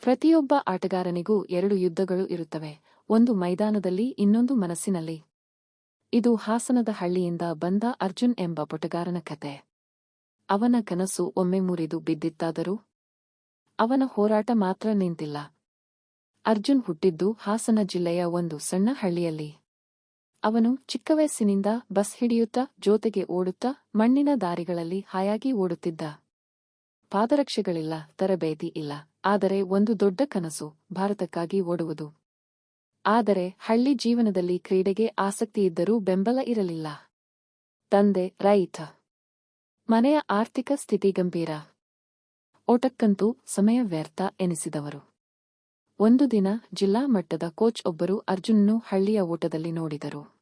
ಪ್ರತಿಯೊಬ್ಬ ಆಟಗಾರನಿಗೂ ಎರಡು ಯುದ್ಧಗಳು ಇರುತ್ತವೆ. ಒಂದು ಮೈದಾನದಲ್ಲಿ, ಇನ್ನೊಂದು ಮನಸ್ಸಿನಲ್ಲಿ. ಇದು ಹಾಸನದ ಹಳ್ಳಿಯಿಂದ ಬಂದ ಅರ್ಜುನ್ ಎಂಬ ಪುಟಗಾರನ ಕತೆ. ಅವನ ಕನಸು ಒಮ್ಮೆ ಮುರಿದು ಬಿದ್ದಿತ್ತಾದರೂ ಅವನ ಹೋರಾಟ ಮಾತ್ರ ನಿಂತಿಲ್ಲ. ಅರ್ಜುನ್ ಹುಟ್ಟಿದ್ದು ಹಾಸನ ಜಿಲ್ಲೆಯ ಒಂದು ಸಣ್ಣ ಹಳ್ಳಿಯಲ್ಲಿ. ಅವನು ಚಿಕ್ಕ ವಯಸ್ಸಿನಿಂದ ಬಸ್ ಹಿಡಿಯುತ್ತಾ ಜೊತೆಗೆ ಓಡುತ್ತಾ ಮಣ್ಣಿನ ದಾರಿಗಳಲ್ಲಿ ಹಾಯಾಗಿ ಓಡುತ್ತಿದ್ದ. ಪಾದರಕ್ಷೆಗಳಿಲ್ಲ, ತರಬೇತಿ ಇಲ್ಲ, ಆದರೆ ಒಂದು ದೊಡ್ಡ ಕನಸು ಭಾರತಕ್ಕಾಗಿ ಓಡುವುದು. ಆದರೆ ಹಳ್ಳಿ ಜೀವನದಲ್ಲಿ ಕ್ರೀಡೆಗೆ ಆಸಕ್ತಿಯಿದ್ದರೂ ಬೆಂಬಲ ಇರಲಿಲ್ಲ. ತಂದೆ, ರೈತ. ಮನೆಯ ಆರ್ಥಿಕ ಸ್ಥಿತಿ ಗಂಭೀರ. ಓಟಕ್ಕಂತೂ ಸಮಯ ವ್ಯರ್ಥ ಎನಿಸಿದವರು. ಒಂದು ದಿನ ಜಿಲ್ಲಾ ಮಟ್ಟದ ಕೋಚ್ ಒಬ್ಬರು ಅರ್ಜುನ್ನು ಹಳ್ಳಿಯ ಓಟದಲ್ಲಿ ನೋಡಿದರು.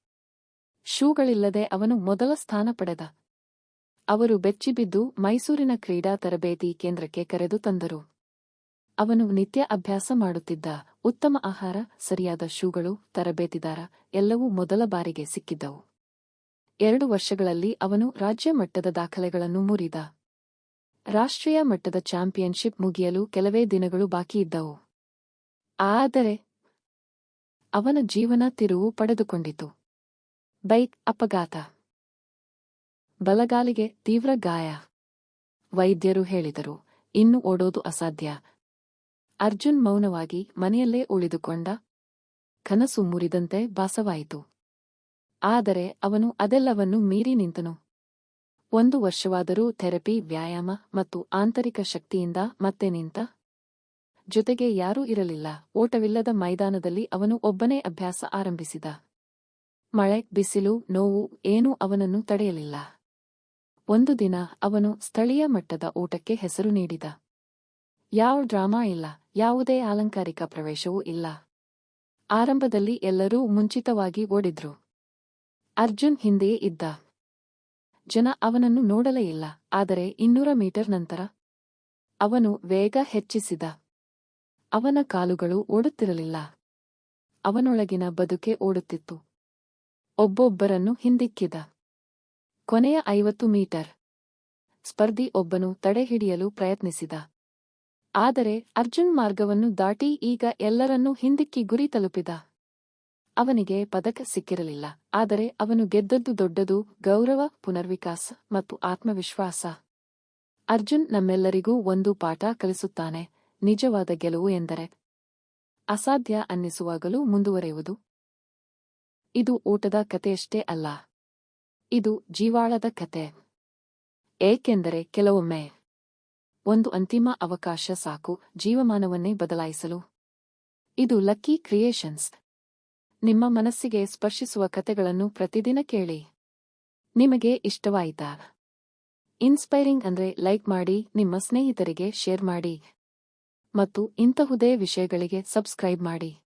ಶೂಗಳಿಲ್ಲದೆ ಅವನು ಮೊದಲ ಸ್ಥಾನ ಪಡೆದ. ಅವರು ಬೆಚ್ಚಿಬಿದ್ದು ಮೈಸೂರಿನ ಕ್ರೀಡಾ ತರಬೇತಿ ಕೇಂದ್ರಕ್ಕೆ ಕರೆದು ತಂದರು. ಅವನು ನಿತ್ಯ ಅಭ್ಯಾಸ ಮಾಡುತ್ತಿದ್ದ. ಉತ್ತಮ ಆಹಾರ, ಸರಿಯಾದ ಶೂಗಳು ತರಬೇತಿದಾರ ಎಲ್ಲವೂ ಮೊದಲ ಬಾರಿಗೆ ಸಿಕ್ಕಿದ್ದವು. ಎರಡು ವರ್ಷಗಳಲ್ಲಿ ಅವನು ರಾಜ್ಯ ಮಟ್ಟದ ದಾಖಲೆಗಳನ್ನು ಮುರಿದ. ರಾಷ್ಟ್ರೀಯ ಮಟ್ಟದ ಚಾಂಪಿಯನ್ಶಿಪ್ ಮುಗಿಯಲು ಕೆಲವೇ ದಿನಗಳು ಬಾಕಿಯಿದ್ದವು ಆದರೆ ಅವನ ಜೀವನ ತಿರುವು ಪಡೆದುಕೊಂಡಿತು. ಬೈಕ್ ಅಪಘಾತ. ಬಲಗಾಲಿಗೆ ತೀವ್ರ ಗಾಯ. ವೈದ್ಯರು ಹೇಳಿದರು, ಇನ್ನು ಓಡೋದು ಅಸಾಧ್ಯ. ಅರ್ಜುನ್ ಮೌನವಾಗಿ ಮನೆಯಲ್ಲೇ ಉಳಿದುಕೊಂಡ ಕನಸು ಮುರಿದಂತೆ ಭಾಸವಾಯಿತು. ಆದರೆ ಅವನು ಅದೆಲ್ಲವನ್ನೂ ಮೀರಿ ನಿಂತನು. ಒಂದು ವರ್ಷವಾದರೂ ಥೆರಪಿ, ವ್ಯಾಯಾಮ ಮತ್ತು ಆಂತರಿಕ ಶಕ್ತಿಯಿಂದ ಮತ್ತೆ ನಿಂತ ಜೊತೆಗೆ ಯಾರೂ ಇರಲಿಲ್ಲ. ಓಟವಿಲ್ಲದ ಮೈದಾನದಲ್ಲಿ ಅವನು ಒಬ್ಬನೇ ಅಭ್ಯಾಸ ಆರಂಭಿಸಿದ. ಮಳೆ, ಬಿಸಿಲು, ನೋವು, ಏನೂ ಅವನನ್ನು ತಡೆಯಲಿಲ್ಲ. ಒಂದು ದಿನ ಅವನು ಸ್ಥಳೀಯ ಮಟ್ಟದ ಓಟಕ್ಕೆ ಹೆಸರು ನೀಡಿದ. ಯಾವ ಡ್ರಾಮಾ ಇಲ್ಲ, ಯಾವುದೇ ಅಲಂಕಾರಿಕ ಪ್ರವೇಶವೂ ಇಲ್ಲ. ಆರಂಭದಲ್ಲಿ ಎಲ್ಲರೂ ಮುಂಚಿತವಾಗಿ ಓಡಿದ್ರು. ಅರ್ಜುನ್ ಹಿಂದೆಯೇ ಇದ್ದ. ಜನ ಅವನನ್ನು ನೋಡಲೇ ಇಲ್ಲ, ಆದರೆ ಇನ್ನೂರ ಮೀಟರ್ ನಂತರ ಅವನು ವೇಗ ಹೆಚ್ಚಿಸಿದ. ಅವನ ಕಾಲುಗಳು ಓಡುತ್ತಿರಲಿಲ್ಲ. ಅವನೊಳಗಿನ ಬದುಕೆ ಓಡುತ್ತಿತ್ತು. ಒಬ್ಬೊಬ್ಬರನ್ನು ಹಿಂದಿಕ್ಕಿದ. ಕೊನೆಯ ಐವತ್ತು ಮೀಟರ್. ಸ್ಪರ್ಧಿ ಒಬ್ಬನು ತಡೆಹಿಡಿಯಲು ಪ್ರಯತ್ನಿಸಿದ. ಆದರೆ ಅರ್ಜುನ್ ಮಾರ್ಗವನ್ನು ದಾಟಿ ಈಗ ಎಲ್ಲರನ್ನೂ ಹಿಂದಿಕ್ಕಿ ಗುರಿ ತಲುಪಿದ. ಅವನಿಗೆ ಪದಕ ಸಿಕ್ಕಿರಲಿಲ್ಲ, ಆದರೆ ಅವನು ಗೆದ್ದದ್ದು ದೊಡ್ಡದು ಗೌರವ, ಪುನರ್ವಿಕಾಸ ಮತ್ತು ಆತ್ಮವಿಶ್ವಾಸ. ಅರ್ಜುನ್ ನಮ್ಮೆಲ್ಲರಿಗೂ ಒಂದು ಪಾಠ ಕಲಿಸುತ್ತಾನೆ, ನಿಜವಾದ ಗೆಲುವು ಎಂದರೆ, ಅಸಾಧ್ಯ ಅನ್ನಿಸುವಾಗಲೂ ಮುಂದುವರೆಯುವುದು. ಇದು ಊಟದ ಕಥೆಯಷ್ಟೇ ಅಲ್ಲ. ಇದು ಜೀವಾಳದ ಕತೆ ಏಕೆಂದರೆ ಕೆಲವೊಮ್ಮೆ ಒಂದು ಅಂತಿಮ ಅವಕಾಶ ಸಾಕು ಜೀವಮಾನವನ್ನೇ ಬದಲಾಯಿಸಲು. ಇದು ಲಕ್ಕಿ ಕ್ರಿಯೇಷನ್ಸ್. ನಿಮ್ಮ ಮನಸ್ಸಿಗೆ ಸ್ಪರ್ಶಿಸುವ ಕತೆಗಳನ್ನು ಪ್ರತಿದಿನ ಕೇಳಿ. ನಿಮಗೆ ಇಷ್ಟವಾಯಿತಾ? ಇನ್ಸ್ಪೈರಿಂಗ್ ಅಂದ್ರೆ ಲೈಕ್ ಮಾಡಿ, ನಿಮ್ಮ ಸ್ನೇಹಿತರಿಗೆ ಶೇರ್ ಮಾಡಿ. ಮತ್ತು ಇಂತಹುದೇ ವಿಷಯಗಳಿಗೆ ಸಬ್ಸ್ಕ್ರೈಬ್ ಮಾಡಿ.